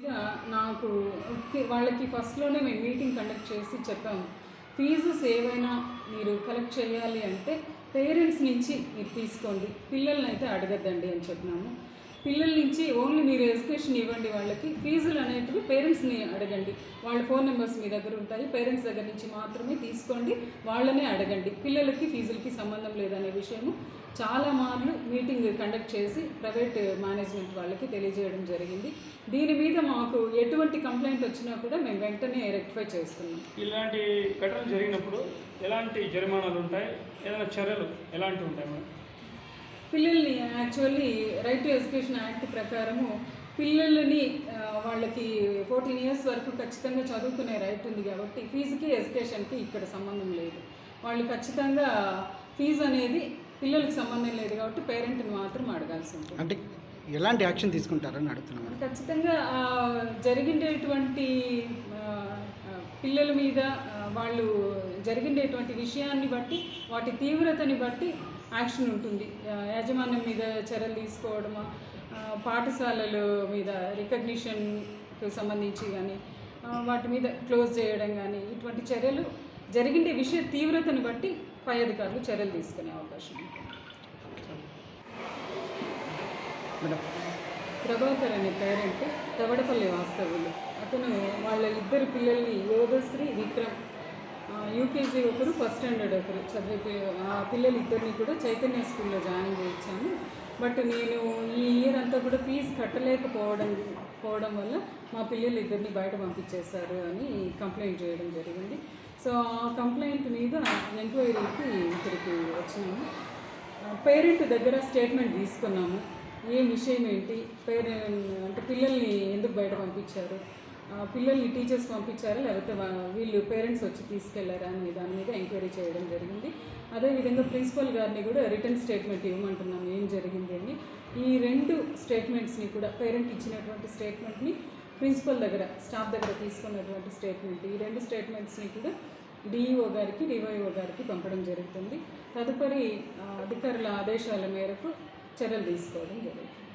ఇక నాకు ఓకే, వాళ్ళకి ఫస్ట్లోనే మేము మీటింగ్ కండక్ట్ చేసి చెప్పాము. ఫీజుస్ ఏవైనా మీరు కలెక్ట్ చేయాలి అంటే పేరెంట్స్ నుంచి మీరు తీసుకోండి పిల్లల్ని అయితే అడగద్దండి అని చెప్పినాము. పిల్లల నుంచి ఓన్లీ మీరు ఎడ్యుకేషన్ ఇవ్వండి వాళ్ళకి. ఫీజులు అనేటివి పేరెంట్స్ని అడగండి. వాళ్ళ ఫోన్ నెంబర్స్ మీ దగ్గర ఉంటాయి. పేరెంట్స్ దగ్గర నుంచి మాత్రమే తీసుకోండి. వాళ్ళనే అడగండి. పిల్లలకి ఫీజులకి సంబంధం లేదనే విషయము చాలా మార్లు మీటింగ్ కండక్ట్ చేసి ప్రైవేట్ మేనేజ్మెంట్ వాళ్ళకి తెలియజేయడం జరిగింది. దీని మీద మాకు ఎటువంటి కంప్లైంట్ వచ్చినా కూడా మేము వెంటనే రెక్టిఫై చేస్తున్నాం. ఇలాంటి ఘటన జరిగినప్పుడు ఎలాంటి జరిమానాలు ఉంటాయి? ఏదైనా చర్యలు ఎలాంటివి ఉంటాయి మేడం? పిల్లల్ని actually right to education act ప్రకారము పిల్లలని వాళ్ళకి ఫోర్టీన్ ఇయర్స్ వరకు ఖచ్చితంగా చదువుకునే రైట్ ఉంది కాబట్టి ఫీజుకి ఎడ్యుకేషన్కి ఇక్కడ సంబంధం లేదు. వాళ్ళు ఖచ్చితంగా ఫీజు అనేది పిల్లలకి సంబంధం లేదు కాబట్టి పేరెంట్ని మాత్రం అడగాల్సి ఉంటుంది. అంటే ఎలాంటి యాక్షన్ తీసుకుంటారని అడుగుతున్నాం ఖచ్చితంగా ఆ, పిల్లల మీద వాళ్ళు జరిగిండేటువంటి విషయాన్ని బట్టి వాటి తీవ్రతని బట్టి యాక్షన్ ఉంటుంది. యాజమాన్యం మీద చర్యలు తీసుకోవడం ఆ, పాఠశాలల మీద రికగ్నిషన్కి సంబంధించి కానీ వాటి మీద క్లోజ్ చేయడం కానీ ఇటువంటి చర్యలు జరిగిండే విషయ తీవ్రతను బట్టి పై అధికారులు చర్యలు తీసుకునే అవకాశం ఉంటుంది. ప్రభాకర్ అనే పేరెంట్ తవడపల్లి వాస్తవులు అతను వాళ్ళ ఇద్దరు పిల్లల్ని యోగశ్రీ విక్రమ్ యూకేజీ ఒకరు ఫస్ట్ స్టాండర్డ్ ఒకరు చదివే ఆ పిల్లలు ఇద్దరిని కూడా చైతన్య స్కూల్లో జాయిన్ చేయించాను. బట్ నేను ఈ ఇయర్ అంతా కూడా ఫీజు కట్టలేకపోవడం పోవడం వల్ల మా పిల్లలు ఇద్దరిని బయట పంపించేశారు అని కంప్లైంట్ చేయడం జరిగింది. సో ఆ కంప్లైంట్ మీద ఎంక్వైరీకి ఇక్కడికి వచ్చినాము. పేరెంట్ దగ్గర స్టేట్మెంట్ తీసుకున్నాము. ఏం విషయం ఏంటి? పేరెంట్ అంటే పిల్లల్ని ఎందుకు బయట పంపించారు? పిల్లల్ని టీచర్స్ పంపించారా? లేకపోతే వీళ్ళు పేరెంట్స్ వచ్చి తీసుకెళ్ళారా అనే దాని మీద ఎంక్వైరీ చేయడం జరిగింది. అదేవిధంగా ప్రిన్సిపల్ గారిని కూడా రిటర్న్ స్టేట్మెంట్ ఇవ్వమంటున్నాం ఏం జరిగింది అని. ఈ రెండు స్టేట్మెంట్స్ని కూడా పేరెంట్ ఇచ్చినటువంటి స్టేట్మెంట్ని ప్రిన్సిపల్ దగ్గర స్టాఫ్ దగ్గర తీసుకున్నటువంటి స్టేట్మెంట్. ఈ రెండు స్టేట్మెంట్స్ని కూడా డిఈఓ గారికి డివైఓ గారికి పంపడం జరుగుతుంది. తదుపరి అధికారుల ఆదేశాల మేరకు చర్యలు తీసుకోవడం జరుగుతుంది.